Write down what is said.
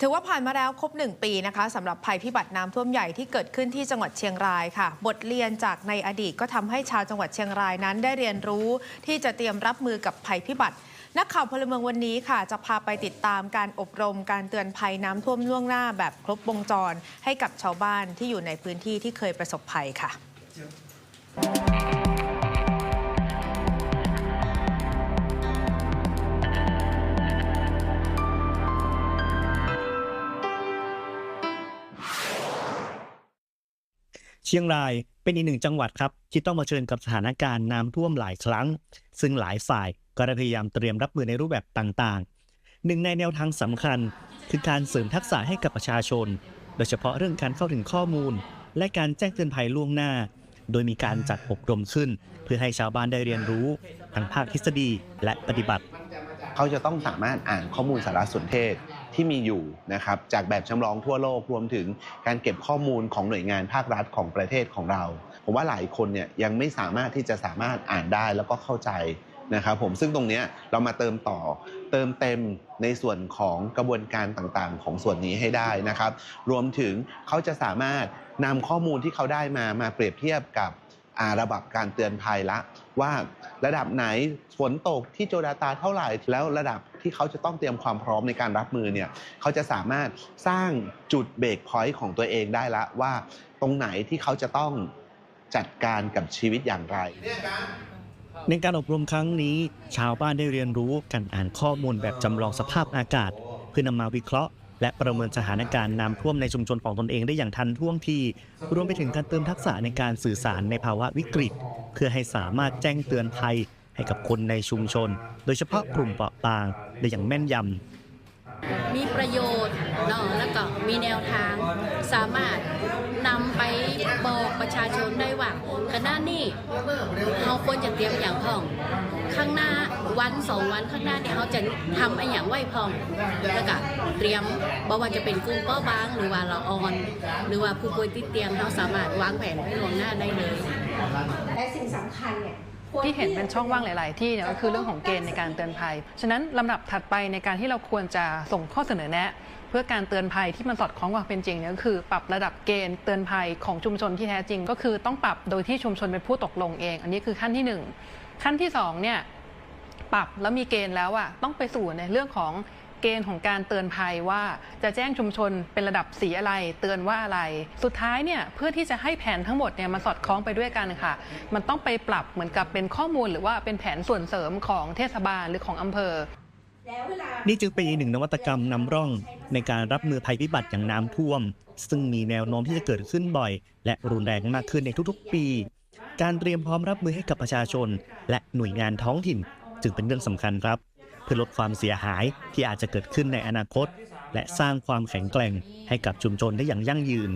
ถือว่าผ่านมาแล้วครบหนึ่งปีนะคะสำหรับภัยพิบัติน้ำท่วมใหญ่ที่เกิดขึ้นที่จังหวัดเชียงรายค่ะ บทเรียนจากในอดีตก็ทำให้ชาวจังหวัดเชียงรายนั้นได้เรียนรู้ที่จะเตรียมรับมือกับภัยพิบัติ นักข่าวพลเมืองวันนี้ค่ะ จะพาไปติดตามการอบรมการเตือนภัยน้ำท่วมล่วงหน้าแบบครบวงจร ให้กับชาวบ้านที่อยู่ในพื้นที่ที่เคยประสบภัยค่ะ เชียงรายเป็นอีกหนึ่งจังหวัดครับ ที่ต้องมาเชิญกับสถานการณ์น้ำท่วมหลายครั้ง ซึ่งหลายฝ่ายก็ได้พยายามเตรียมรับมือในรูปแบบต่างๆ หนึ่งในแนวทางสำคัญ คือการเสริมทักษะให้กับประชาชน โดยเฉพาะเรื่องการเข้าถึงข้อมูล และการแจ้งเตือนภัยล่วงหน้า โดยมีการจัดอบรมขึ้น เพื่อให้ชาวบ้านได้เรียนรู้ทั้งภาคทฤษฎีและปฏิบัติ เขาจะต้องสามารถอ่านข้อมูลสารสนเทศที่มีอยู่นะครับจากแบบจำลองทั่วโลกรวมถึงการเก็บข้อมูลของหน่วยงานภาครัฐของประเทศของเรา ผมว่าหลายคนเนี่ยยังไม่สามารถที่จะสามารถอ่านได้แล้วก็เข้าใจนะครับผมซึ่งตรงนี้เรามาเติมต่อเติมเต็มในส่วนของกระบวนการต่างๆ ของส่วนนี้ให้ได้นะครับ รวมถึงเขาจะสามารถนำข้อมูลที่เขาได้มามาเปรียบเทียบกับ ระบบการเตือนภัยละ ว่าระดับไหนฝนตกที่โจดาตาเท่าไหร่ แล้วระดับที่เขาจะต้องเตรียมความพร้อมในการรับมือเนี่ยเขาจะสามารถสร้างจุดเบรกพอยต์ของตัวเองได้ละว่า ตรงไหนที่เขาจะต้องจัดการกับชีวิตอย่างไรในการอบรมครั้งนี้ ชาวบ้านได้เรียนรู้การอ่านข้อมูลแบบจำลองสภาพอากาศ เพื่อนำมาวิเคราะห์ และประเมินสถานการณ์น้ำท่วมในชุมชนของตนเองได้อย่างทันท่วงทีรวมไปถึงการเติมทักษะในการสื่อสารในภาวะวิกฤต เพื่อให้สามารถแจ้งเตือนภัยให้กับคนในชุมชน โดยเฉพาะกลุ่มเปราะบางได้อย่างแม่นยำ มีประโยชน์เนาะแล้วก็มีแนวทางสามารถนำไปบอกประชาชนได้ว่าขณะนี้เราควรจะเตรียมอย่างพ่อง ข้างหน้าวันสองวันข้างหน้าเนี่ยเขาจะทำไอ้อย่างไหวพ่องแล้วก็เตรียมบอกว่าจะเป็นกลุ่มเป้าบาง หรือว่าเราออน หรือว่าผู้ป่วยติดเตียงเราสามารถวางแผนไว้ล่วงหน้าได้เลย และสิ่งสำคัญเนี่ย ที่เห็นเป็นช่องว่างหลาย ๆ ที่เนี่ยก็คือเรื่องของเกณฑ์ในการเตือนภัย ฉะนั้นลำดับถัดไปในการที่เราควรจะส่งข้อเสนอแนะ เพื่อการเตือนภัยที่มันสอดคล้องกับความเป็นจริงเนี่ยก็คือปรับระดับเกณฑ์เตือนภัยของชุมชนที่แท้จริง ก็คือต้องปรับโดยที่ชุมชนเป็นผู้ตกลงเอง อันนี้คือขั้นที่หนึ่งขั้นที่สองเนี่ยปรับแล้วมีเกณฑ์แล้วอะต้องไปสู่ในเรื่องของ เกณฑ์ของการเตือนภัยว่าจะแจ้งชุมชนเป็นระดับสีอะไร เตือนว่าอะไร สุดท้ายเนี่ยเพื่อที่จะให้แผนทั้งหมดเนี่ยมาสอดคล้องไปด้วยกันค่ะ มันต้องไปปรับเหมือนกับเป็นข้อมูลหรือว่าเป็นแผนส่วนเสริมของเทศบาลหรือของอำเภอ นี่จึงเป็นอีกหนึ่งนวัตกรรมนำร่อง ในการรับมือภัยพิบัติอย่างน้ำท่วม ซึ่งมีแนวโน้มที่จะเกิดขึ้นบ่อย และรุนแรงมากขึ้นในทุกๆ ปี การเตรียมพร้อมรับมือให้กับประชาชน และหน่วยงานท้องถิ่น จึงเป็นเรื่องสำคัญครับ เพื่อลดความเสียหายที่อาจจะเกิดขึ้นในอนาคต และสร้างความแข็งแกร่งให้กับชุมชนได้อย่างยั่งยืน